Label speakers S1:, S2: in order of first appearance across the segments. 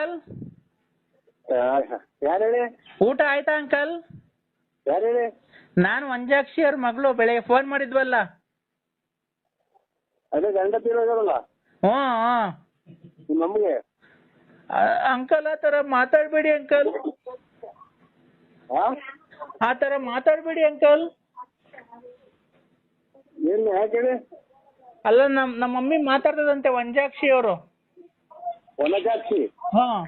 S1: Uncle?
S2: ಯಾರು ಹೇಳಿ
S1: ಊಟ ಆಯ್ತಾ ಅಂಕಲ್?
S2: ಯಾರು ಹೇಳಿ
S1: ನಾನು ವಂಜಾಕ್ಷಿ ಅವ್ರ ಮಗಳು ಬೆಳಗ್ಗೆ ಫೋನ್ ಮಾಡಿದ್ವಲ್ಲ.
S2: ಅದೇ ಗಂಡ ತೀರೋದಲ್ಲ
S1: ಹ್ಞೂ ಹ್ಞೂ.
S2: ನಿಮ್ಮ ಅಮ್ಮಗೆ
S1: ಅಂಕಲ್ ಆ ಥರ ಮಾತಾಡಬೇಡಿ ಅಂಕಲ್.
S2: ಹಾ
S1: ಆ ಥರ ಮಾತಾಡಬೇಡಿ ಅಂಕಲ್.
S2: ಏನು ಯಾಕೆ ಹೇಳಿ?
S1: ಅಲ್ಲ ನಮ್ ನಮ್ಮ ಮಮ್ಮಿ ಮಾತಾಡ್ತದಂತೆ ವಂಜಾಕ್ಷಿ ಅವರು.
S2: ವನಜಾಕ್ಷಿ
S1: ಹಾಂ.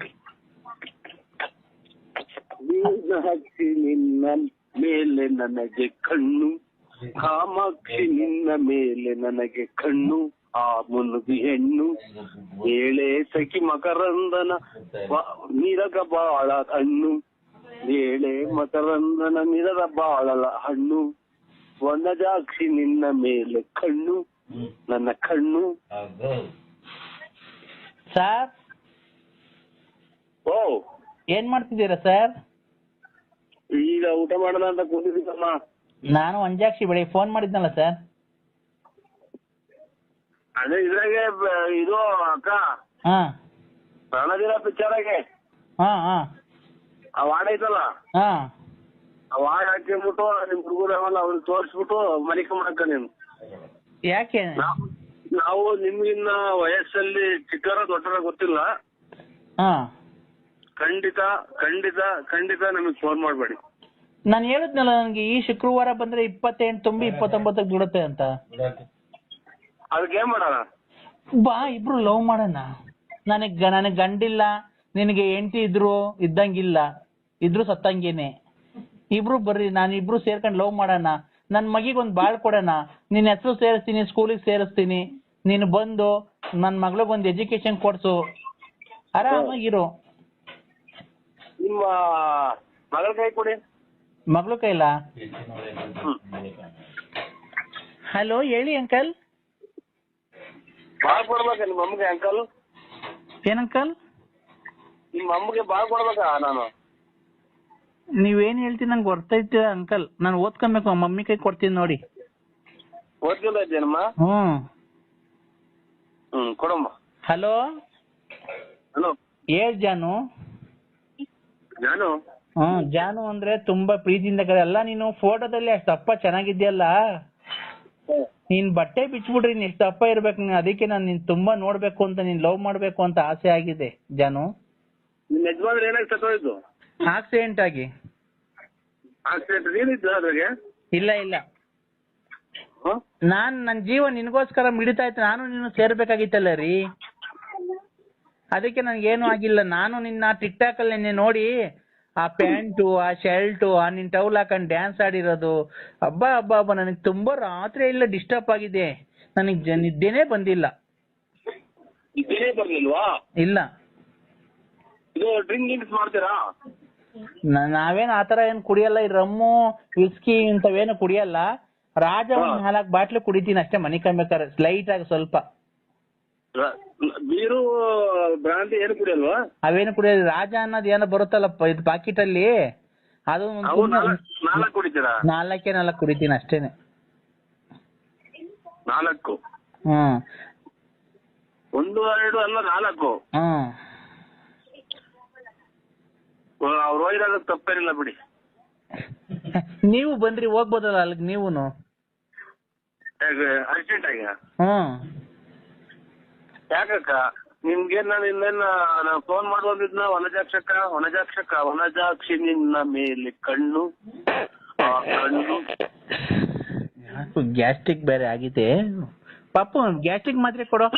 S2: ಮೀನಾಕ್ಷಿ ನಿನ್ನ ಮೇಲೆ ನನಗೆ ಕಣ್ಣು ಕಾಮಾಕ್ಷಿ ನಿನ್ನ ಮೇಲೆ ನನಗೆ ಕಣ್ಣು ಆ ಮುನುಗಿ ಹೆಣ್ಣು. ಏಳೆ ಸಖಿ ಮಕರಂದನ ನೀರಗ ನಿರಗ ಬಾಳ ಹಣ್ಣು. ಏಳೆ ಮಕರಂದನ ನಿರದ ಬಾಳಲ ಹಣ್ಣು. ವನಜಾಕ್ಷಿ ನಿನ್ನ ಮೇಲೆ ಕಣ್ಣು ನನ್ನ ಕಣ್ಣು.
S1: ಸರ್
S2: ಓ
S1: ಏನ್ ಮಾಡ್ತಿದ್ದೀರಾ ಸರ್?
S2: ಈಗ ಊಟ ಮಾಡೋಣ ಅಂತ ಕೂತಿದ್ದೀನಮ್ಮ.
S1: ನಾನು ಅಂಜಾಕ್ಷಿ ಬೆಳಿಗ್ಗೆ ಫೋನ್ ಮಾಡಿದ್ನಲ್ಲ ಸರ್.
S2: ಅದೇ ಇದ್ರಾಗೆ ಬ- ಇದು ಅಕ್ಕ.
S1: ಹಾ.
S2: ರಣಧೀರ ಪಿಕ್ಚರಾಗೆ
S1: ಹಾ ಹಾ.
S2: ಆ ವಾರ್ಡ್ ಐತಲ್ಲ?
S1: ಹಾ.
S2: ಆ ವಾರ್ಡ್ ಹಾಕಿಬಿಟ್ಟು ನಿಮ್ ಹುಡುಗರು ಅವಲ್ಲ ಅವ್ರಿಗೆ ತೋರಿಸ್ಬಿಟ್ಟು ಮಾಡಕ ನೀನು.
S1: ಯಾಕೆ?
S2: ನಾವು ನಾವು ನಿಮ್ಗಿನ್ನ ವಯಸ್ಸಲ್ಲಿ ಚಿಕ್ಕರ ದೊಡ್ಡರ ಗೊತ್ತಿಲ್ಲ.
S1: ಹಾಂ.
S2: ಖಂಡಿತ ಖಂಡಿತ ಖಂಡಿತ ನಮಗೆ ಫೋನ್ ಮಾಡಬೇಡಿ.
S1: ನಾನು ಹೇಳಿದ್ನಲ್ಲ ನನಗೆ ಈ ಶುಕ್ರವಾರ ಬಂದ್ರೆ ಇಪ್ಪತ್ತೆಂಟು ತುಂಬಿ ಇಪ್ಪತ್ತೊಂಬತ್ತಕ್ಕೆ ಬಿಡುತ್ತೆ ಅಂತ.
S2: ಅದಕ್ಕೆ ಏನ್ ಮಾಡೋಣ
S1: ಬಾ ಇಬ್ರು ಲವ್ ಮಾಡೋಣ. ನನಗೆ ನನಗೆ ಗಂಡಿಲ್ಲ ನಿನಗೆ ಹೆಂಡತಿ ಇದ್ರು ಇದ್ದಂಗಿಲ್ಲ ಇದ್ರು ಸತ್ತಂಗೇನೆ. ಇಬ್ರು ಬರ್ರಿ ನಾನು ಇಬ್ರು ಸೇರ್ಕೊಂಡು ಲವ್ ಮಾಡೋಣ. ನನ್ನ ಮಗಿಗೊಂದು ಬಾಳ್ ಕೊಡೋಣ. ನಿನ್ನ ಹೆಸರು ಸೇರಿಸ್ತೀನಿ ಸ್ಕೂಲಿಗೆ ಸೇರಿಸ್ತೀನಿ. ನೀನು ಬಂದು ನನ್ನ ಮಗಳಿಗೊಂದು ಎಜುಕೇಶನ್ ಕೊಡ್ಸು. ಆರಾಮಾಗಿರು.
S2: ನಿಮ್ಮ ಮಗಳ ಕೈ ಕೊಡಿ.
S1: ಮಗಳ ಕೈಲ. ಹಲೋ ಹೇಳಿ ಅಂಕಲ್.
S2: ಬಾಳ್ ಕೊಡ್ಬೇಕ ನಿಮ್ಮ ಅಮ್ಮಗೆ ಅಂಕಲ್?
S1: ಏನ್ ಅಂಕಲ್?
S2: ನಿಮ್ಮ ಅಮ್ಮಗೆ ಬಾಳ್ ಕೊಡ್ಬೇಕಾ ನಾನು?
S1: ನೀವೇನ್ ಹೇಳ್ತೀನಿ ನಂಗೆ ಗೊತ್ತೈತೆ ಅಂಕಲ್. ನಾನು ಓದ್ಕೊಬೇಕು ಮಮ್ಮಿ ಕೈ ಕೊಡ್ತೀನಿ ನೋಡಿ.
S2: ಓದ್ಕೊಂಡ ಇದ್ದೇನಮ್ಮ
S1: ಹ್ಮ್.
S2: ಹ್ಮ್ ಕೊಡಮ್ಮ.
S1: ಹಲೋ
S2: ಹಲೋ
S1: ಹೇಳ್ ಜಾನು. ಜಾನು? ಅಂದ್ರೆ ತುಂಬಾ ಪ್ರೀತಿಯಿಂದ ಕರೆ ಅಲ್ಲ ನೀನು ಫೋಟೋದಲ್ಲಿ ಅಷ್ಟು ದಪ್ಪ ಚೆನ್ನಾಗಿದ್ಯಲ್ಲ ನೀನ್ ಬಟ್ಟೆ ಬಿಚ್ಬಿಡ್ರಿ ನೀನ್ ಎಷ್ಟು ದಪ್ಪ ಇರ್ಬೇಕು. ನೀನ್ ಅದಕ್ಕೆ ನಾನು ನಿನ್ ತುಂಬಾ ನೋಡ್ಬೇಕು ಅಂತ ನೀನ್ ಲವ್ ಮಾಡ್ಬೇಕು ಅಂತ ಆಸೆ ಆಗಿದೆ ಜಾನು.
S2: ನಿಮ್ಮ ಯಜಮಾನ್ರು ಏನಾಗಿ ಸತ್ತೋಯ್ತು
S1: ಆಕ್ಸಿಡೆಂಟ್ ಆಗಿ.
S2: ಆಕ್ಸಿಡೆಂಟ್ ನೀನಿದ್ದು ಅದ್ರಾಗೆ?
S1: ಇಲ್ಲ ಇಲ್ಲ? ನಾನ್ ನನ್ ಜೀವ ನಿನಗೋಸ್ಕರ ಮಿಡಿತಾ ಇತ್ತು. ನಾನು ನೀನು ಸೇರ್ಬೇಕಾಗಿತ್ತಲ್ಲ ರೀ. ಅದಕ್ಕೆ ನನಗೇನು ಆಗಿಲ್ಲ. ನಾನು ನಿನ್ನ ಟಿಕ್ಟಾಕ್ ಅಲ್ಲಿ ನಿನ್ನೆ ನೋಡಿ ಆ ಪ್ಯಾಂಟು ಆ ಶರ್ಟು ಆ ನಿನ್ ಟೌಲ್ ಹಾಕೊಂಡ್ ಡ್ಯಾನ್ಸ್ ಆಡಿರೋದು. ಹಬ್ಬ ಹಬ್ಬ ಹಬ್ಬ. ನನಗೆ ತುಂಬಾ ರಾತ್ರಿ ಇಲ್ಲ ಡಿಸ್ಟರ್ಬ್ ಆಗಿದೆ. ನನಗೆ ನಿದ್ದೆನೇ ಬಂದಿಲ್ಲ.
S2: ಬರ್ಲಿಲ್ವಾ?
S1: ಇಲ್ಲ.
S2: ಇದು ಡ್ರಿಂಕ್ ಗಿಂಕ್ಸ್ ಮಾಡ್ತೀರಾ?
S1: ನ- ನಾವೇನ್ ಆತರ ಏನ್ ಕುಡಿಯಲ್ಲ? ಈ ರಮ್ಮು ವಿಸ್ಕಿ ಇಂಥವೇನು ಕುಡಿಯಲ್ಲ. ರಾಜ ಒಂದ್. ನಾಲ್ಕು ಬಾಟ್ಲು ಕುಡಿತೀನಿ ಅಷ್ಟೇ ಮನೆ ಕಮ್ಬೇಕಾರೆ ಸ್ಲೈಟ್ ಆಗಿ ಸ್ವಲ್ಪ.
S2: ಬೀರು ಬ್ರಾಂತಿ ಏನು ಕುಡಿಯಲ್ವಾ?
S1: ಅವೇನು ಕುಡಿಯೋದು ರಾಜ ಅನ್ನೋದು ಏನೋ ಬರುತ್ತಲ್ಲಪ್ಪ ಇದು ಪಾಕಿಟ್ ಅಲ್ಲಿ ಅದು
S2: ಅವು ನಾಲ್ಕು ಕುಡಿತೀರಾ?
S1: ನಾಲ್ಕೇ ನಾಲ್ಕು ಕುಡಿತೀನಿ ಅಷ್ಟೇನೆ.
S2: ನಾಲ್ಕು?
S1: ಹ್ಮ್
S2: ಒಂದು ಎರಡು ಅಲ್ಲ ನಾಲ್ಕು?
S1: ಹ್ಮ್
S2: ಅವ್ರು ಹೋಗಿರೋದು ತಪ್ಪೇನಿಲ್ಲ ಬಿಡಿ.
S1: ನೀವು ಬಂದ್ರಿ ಹೋಗ್ಬೋದಲ್ಲ ಅಲ್ಲಿಗೆ ನೀವುನು?
S2: ಅರ್ಜೆಂಟ್ ಆಗಿ?
S1: ಹ್ಮ್
S2: ಯಾಕಕ್ಕ? ನಿಮ್ಗೆ ನಾನು ಇನ್ನೇನ್ ನಾನು ಫೋನ್ ಮಾಡುವಂತಿದ್ನ ವನಜಾಕ್ಷಕ ವನಜಾಕ್ಷಕ ವನಜಾಕ್ಷಿ ನಿನ್ನ ಮೇಲೆ ಕಣ್ಣು ಆ ಕಣ್ಣು.
S1: ಗ್ಯಾಸ್ಟ್ರಿಕ್ ಬೇರೆ ಆಗಿದೆ. ಪಾಪು ಗ್ಯಾಸ್ಟ್ರಿಕ್ ಮಾತ್ರೆ ಕೊಡು.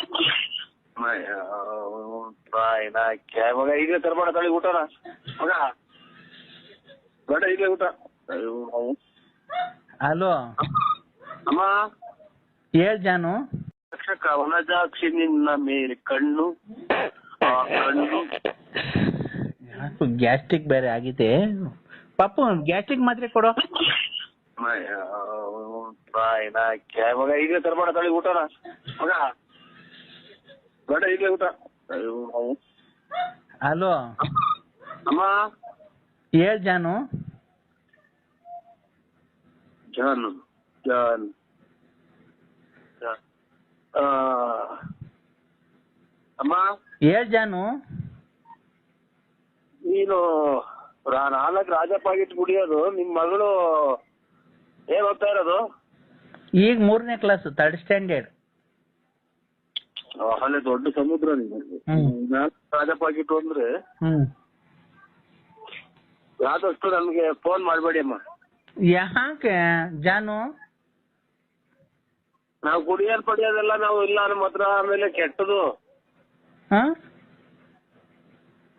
S2: ಮಗ ಈಗಲೇ ತರಬೇಡ ತಳಿ ಊಟನ. ಮಗ ಬೇಡ ಈಗಲೇ ಊಟ.
S1: ಹಲೋ.
S2: ಅಮ್ಮ.
S1: ಹೇಳ್ ಜಾನು.
S2: ರಕ್ಷಕ ವನಜಾಕ್ಷಿ ನಿನ್ನ ಮೇಲೆ ಕಣ್ಣು ಆ ಕಣ್ಣು.
S1: ಗ್ಯಾಸ್ಟ್ರಿಕ್ ಬೇರೆ ಆಗಿದೆ. ಪಾಪು ಗ್ಯಾಸ್ಟ್ರಿಕ್ ಮಾತ್ರೆ ಕೊಡು.
S2: ಮಗ ಈಗಲೇ ತರಬೇಡ ತಳಿ ಊಟನ. ಮಗ ಬೇಡ ಈಗಲೇ ಊಟ.
S1: ಹಲೋ.
S2: ಅಮ್ಮ.
S1: ಹೇಳ್ ಜಾನು.
S2: ಜಾನು ಜಾನ್. ಆ, ಅಮ್ಮ?
S1: ಹೇಳ್ ಜಾನು.
S2: ನೀನು ರಾ- ನಾಲ್ಕು ರಾಜಪ್ಪ ಆಗಿಟ್ಟು ಕುಡಿಯೋದು ನಿಮ್ ಮಗಳು ಏನ್ ಓದ್ತಾ ಇರೋದು?
S1: ಈಗ ಮೂರನೇ ಕ್ಲಾಸ್ ಥರ್ಡ್ ಸ್ಟ್ಯಾಂಡರ್ಡ್
S2: ಅಲ್ಲೇ ದೊಡ್ಡ ಸಮುದ್ರ ರಾಜಪ್ಪ
S1: ಹ್ಮ್.
S2: ನಾಲ್ಕು ರಾಜ ಪಾಕೆಟ್ ಅಂದ್ರೆ
S1: ಹ್ಮ್.
S2: ಆದಷ್ಟು ನಮ್ಗೆ ಫೋನ್ ಮಾಡ್ಬೇಡಿ ಅಮ್ಮ.
S1: ಯಾಕೆ ಜಾನು?
S2: ನಾವು ಕುಡಿಯೋದ್ ಪಡಿಯೋದೆಲ್ಲ ನಾವು ಇಲ್ಲ ನಮ್ಮ ಹತ್ರ ಆಮೇಲೆ ಕೆಟ್ಟದು.
S1: ಹಾ?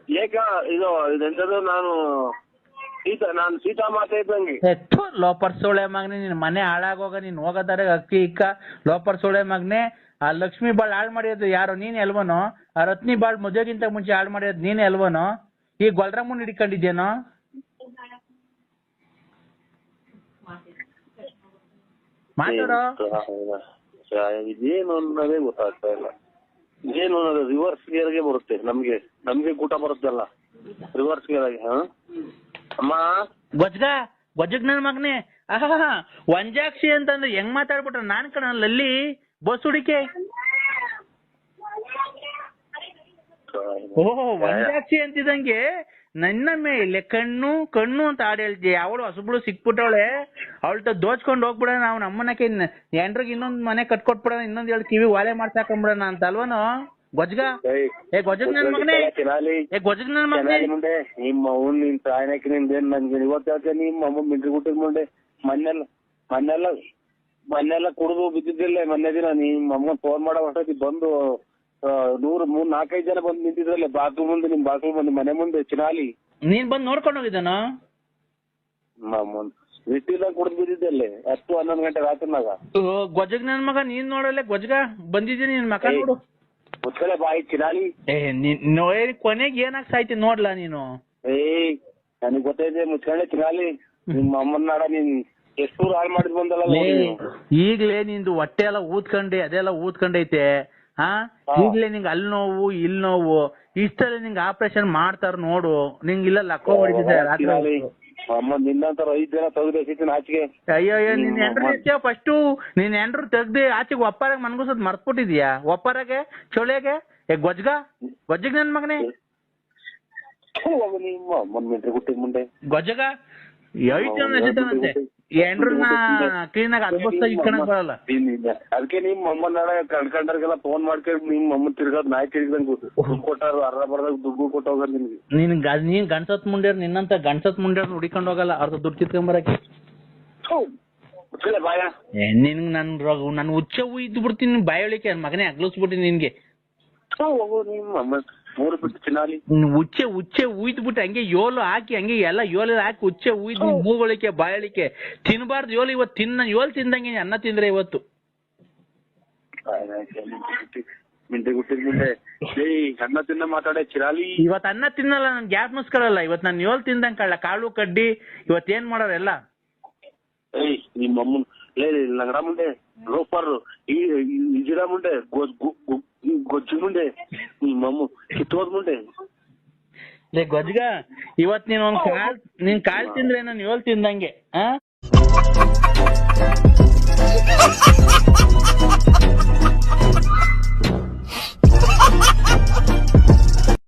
S2: ಏಕ ಇದು ಇದೆಂತದು ನಾನು ಸೀತಾ ನಾನು ಸೀತಾ ಮಾತೆ ಇದ್ದಂಗೆ.
S1: ಎತ್ತು ಲೋಪರ್ ಸೋಳೆ ಮಗನೇ ನಿನ್ ಮನೆ ಹಾಳಾಗೋಗ ನೀನ್ ಹೋಗೋದಾರೆ ಅಕ್ಕಿ ಇಕ್ಕ. ಲೋಪರ್ ಸೋಳೆ ಮಗನೇ ಆ ಲಕ್ಷ್ಮಿ ಬಾಳ್ ಹಾಳ್ ಮಾಡಿರೋದು ಯಾರು? ನೀನ್ ಎಲ್ವನೋ? ಆ ರತ್ನಿ ಬಾಳ್ ಮದುವೆಗಿಂತ ಮುಂಚೆ ಹಾಳ್ ಮಾಡಿರೋದು ನೀನ್ ಎಲ್ವನೋ? ಈ ಗೊಲ್ರಮ್ಮನ್ ಹಿಡ್ಕೊಂಡಿದ್ಯೇನೋ ಮಾತಾಡೋ?
S2: ಇದೇನು ಅನ್ನೋದೇ ಗೊತ್ತಾಗ್ತಾ ಇಲ್ಲ. ಏನು ಅನ್ನೋದು ರಿವರ್ಸ್ ಗೇರ್ಗೆ ಬರುತ್ತೆ ನಮ್ಗೆ ನಮ್ಗೆ ಕೂಟ ಬರುತ್ತಲ್ಲ ರಿವರ್ಸ್ ಗೇರ್ ಆಗಿ ಹಾ? ಅಮ್ಮ?
S1: ಗೊಜ್ಗ ಗೊಜ್ಜಗ್ ನನ್ ಮಗನೇ. ಆಹಾ ವಂಜಾಕ್ಷಿ ಅಂತಂದ್ರೆ ಹೆಂಗ್ ಮಾತಾಡ್ಬಿಟ್ರ? ನಾನ್ ಕಣ ಲಲ್ಲಿ ಬಸ್ ಹುಡಿಕೆ. ಓಹೋ ವಂಜಾಕ್ಷಿ ಅಂತಿದಂಗೆ ನನ್ನ ಮೇಲೆ ಕಣ್ಣು ಕಣ್ಣು ಅಂತ ಹಾಡು ಹೇಳ್ತಿ ಅವಳು ಹೊಸಬ್ಳು ಸಿಕ್ಬಿಟ್ಟವಳೆ. ಅವಳ್ತ ದೋಚ್ಕೊಂಡ್ ಹೋಗ್ಬಿಡ ಅವ್ನ ಅಮ್ಮನಕ್ಕೆ ಎಂಡ್ರಿಗೆ ಇನ್ನೊಂದ್ ಮನೆ ಕಟ್ಕೊಟ್ಬಿಡೋಣ ಇನ್ನೊಂದ್ ಎರಡು ಕಿವಿ ವಾಲೆ ಮಾಡ್ಸಾಕೊಂಬಿಡೋಣ ಅಂತ ಅಲ್ವನೋ? ಗೊಜ್ಗ? ಏ ಗೊಜಗ್ ನನ್ ಮಗನೇ. ಏ ಗೊಜ್ಜಗ್ ನನ್ ಮಗನೇ.
S2: ಮುಂದೆ ನಿಮ್ಮ ಅವ್ನ್ ನಿನ್ ತಾಯಿನಕ್ಕೆ ನಿಂದೇನ್? ನನ್ಗೆ ಇವತ್ತು ಹೇಳ್ತೇನೆ ನಿಮ್ಮ ಅಮ್ಮ ಮಿಂಟ್ರಿ ಗುಟ್ಟಿದ ಮುಂದೆ? ಮನ್ನೆಲ್ಲ ಮನ್ನೆಲ್ಲ ಮನ್ನೆಲ್ಲ ಕುಡಿದು ಬಿದ್ದಿದ್ದಿಲ್ಲ ಮೊನ್ನೆ ದಿನ. ನಿಮ್ಮ ಅಮ್ಮ ಫೋನ್ ಮಾಡೋ ಅಷ್ಟೊತ್ತಿಗೆ ಬಂದು ನೂರು ಮೂರ್ ನಾಲ್ಕೈದು ಜನ ಬಂದು ನಿಂತಿದ್ರಲ್ಲ ಬಾತ್ರೂಮ್ ಮುಂದೆ ನಿಮ್ ಬಾತ್ರೂಮ್ ಮುಂದೆ ಮನೆ ಮುಂದೆ ಚಿನಾಲಿ.
S1: ನೀನ್ ಬಂದ್ ನೋಡ್ಕೊಂಡ್ ಹೋಗಿದ್ದಾನ?
S2: ಬಿಟ್ಟಿಲ್ಲ ಕುಡಿದು ಬಿದ್ದಿದ್ದಲ್ಲೇ ಹತ್ತು ಹನ್ನೊಂದು ಗಂಟೆ ರಾತ್ರಿನಾಗ
S1: ಗೊಜ್ಜಗ್ ನನ್ ಮಗ ನೀನ್ ನೋಡಲ್ಲ ಗೊಜ್ಗ? ಬಂದಿದ್ದೀನಿ ನಿನ್ ಮಕ. ನೋಡು.
S2: ಮುಚ್ಚಲೆ ಬಾಯಿ ಚಿನಾಲಿ.
S1: ಏ ನೀನ್ ಕೊನೆಗ್ ಏನಾಗ್ ಸಾಯ್ತಿ ನೋಡ್ಲಾ ನೀನು?
S2: ಏ ನನಗ್ ಗೊತ್ತೈತೆ ಮುಚ್ಕೊಂಡೆ ಚಿನಾಲಿ. ನಿಮ್ಮ ಅಮ್ಮನ್ ನಾಡ ನೀನ್ ಎಷ್ಟು ಹಾಳು ಮಾಡಿದ್ ಬಂದಲ್ಲ
S1: ಈಗ್ಲೇ ನಿಂದು ಹೊಟ್ಟೆ ಎಲ್ಲ ಊದ್ಕೊಂಡೆ ಅದೆಲ್ಲ ಊದ್ಕೊಂಡೈತೆ. ಹಾ. ಈಗ್ಲೇ ನಿಂಗ್ ಅಲ್ಲಿ ನೋವು ಇಲ್ಲಿ ನೋವು ಇಷ್ಟಲ್ಲಿ ನಿಂಗ್ ಆಪರೇಷನ್ ಮಾಡ್ತಾರ ನೋಡು. ನಿಂಗ್ ಇಲ್ಲ ಲಕ್ಕೋ ಹೊಡಿತಿದ್ದೆ ರಾತ್ರಿ ಹೊತ್ತು.
S2: ಅಮ್ಮ ನಿನ್ನಂತರ ಐದ್ ಜನ ತೆಗ್ದು ಎಸಿತೀನಿ ಆಚೆಗೆ.
S1: ಅಯ್ಯೋ ಅಯ್ಯೋ ನಿನ್ ಎಂಡ್ರು ಎತ್ತೀಯ ಫಸ್ಟು ನಿನ್ ಎಂಡ್ರು ತೆಗ್ದು ಆಚೆಗೆ ಒಪ್ಪಾರಾಗ ಮನ್ಗುಸದ್ ಮರ್ತ್ಬಿಟ್ಟಿದ್ಯಾ? ಒಪ್ಪಾರಾಗೆ? ಚೊಳೆಗೆ ಏ ಗೊಜ್ಗ? ಗೊಜ್ಜಗ ನನ್ ಮಗನೇ?
S2: ನಿಮ್ಮ ಅಮ್ಮನ ಮಿಂಟ್ರಿ ಗುಟ್ಟಿ ಮುಂದೆ.
S1: ಗೊಜ್ಜಗ ಐದು ಜನ ಎಸಿತಾನಂತೆ ಎಂಡ್ರನ್ನ ಕ್ಲೀನ್ ಆಗಿ ಅದ್ಭುತ ಇಟ್ಕೊಳಕ್ ಬರಲ್ಲ.
S2: ಅದಕ್ಕೆ ನಿಮ್ ಕಳ್ಕೊಂಡವ್ರಿಗೆಲ್ಲ ಫೋನ್ ಮಾಡ್ಕೊಂಡು ನಿಮ್ ಮಮ್ಮ ತಿರ್ಗದ್ ನಾಯಿ ತಿರ್ಗದಂಗ್ ದುಡ್ಡು ಕೊಟ್ಟಾರ ಅರ್ಧ ಬರ್ದಾಗ ದುಡ್ಡು ಕೊಟ್ಟೋಗ ನಿಮ್ಗೆ.
S1: ನೀನ್ ನೀನ್ ಗಂಡ್ಸತ್ ಮುಂಡ್ಯಾರ ನಿನ್ನಂತ ಗಂಡ್ಸತ್ ಮುಂಡ್ಯಾರ ಹುಡಿಕೊಂಡ್ ಹೋಗಲ್ಲ ಅರ್ಧ ದುಡ್ಡು ಕಿತ್ಕೊಂಬರಕ್ಕೆ.
S2: ಬಾಯ.
S1: ನಿನ್ ನನ್ ರೋಗ ನನ್ ಉಚ್ಚ ಇದ್ದು ಬಿಡ್ತೀನಿ ಬಾಯೊಳಿಕೆ ಮಗನೇ ಅಗ್ಲಿಸ್ಬಿಟ್ಟಿನಿ ನಿನ್ಗೆ.
S2: ಹೋಗು ನಿಮ್ಮ ಅಮ್ಮ ಮೂರು ಬಿಟ್ಟು ಚಿನಾಲಿ
S1: ನೀನ್ ಉಚ್ಚೆ ಉಚ್ಚೆ ಉಯ್ದು ಬಿಟ್ಟು ಹಂಗೆ ಯೋಲು ಹಾಕಿ ಹಂಗೆ ಎಲ್ಲ ಯೋಲ ಹಾಕಿ ಉಚ್ಚೆ ಉಯ್ದು ಮೂಗೊಳಿಕೆ ಬಾಯಳಿಕೆ. ತಿನ್ಬಾರ್ದು ಯೋಲು ಇವತ್ತು ತಿನ್ನ ಯೋಲ್ ತಿಂದಂಗೆ ಅನ್ನ ತಿಂದ್ರೆ ಇವತ್ತು.
S2: ಅನ್ನ ತಿನ್ನ ಮಾತಾಡೆ ಚಿರಾಲಿ.
S1: ಇವತ್ ಅನ್ನ ತಿನ್ನಲ್ಲ ನನ್ ಗ್ಯಾಪ್ ಮುಸ್ಕೊಳಲ್ಲ ಇವತ್ ನಾನು ಯೋಲ್ ತಿಂದಂಗ್ ಕಳ್ಳ ಕಾಳು ಕಡ್ಡಿ ಇವತ್ ಏನ್ ಮಾಡೋರೆಲ್ಲ
S2: ಏಯ್ ನಿಮ್ಮ ಅಮ್ಮನ್ ಲೇ ಲಂಗಡ ಮುಂದೆ ರೋಪರ್ ಈ ಗಿಡ ಮುಂದೆ ಗೊ- ಗೊ- ಗೊ- ಗೊಜ್ಜು ಮುಂದೆ ನಿಮ್ಮ ಅಮ್ಮ ಕಿತ್ತೋದ್ ಮುಂದೆ
S1: ಲೇ ಗೊಜ್ಗ ಇವತ್ ನೀನ್ ಒಂದ್ ಕಾಲ್, ನೀನ್ ಕಾಲ್ ತಿಂದ್ರೆ ನಾನು ಯೋಲ್ ತಿಂದಂಗೆ, ಆ?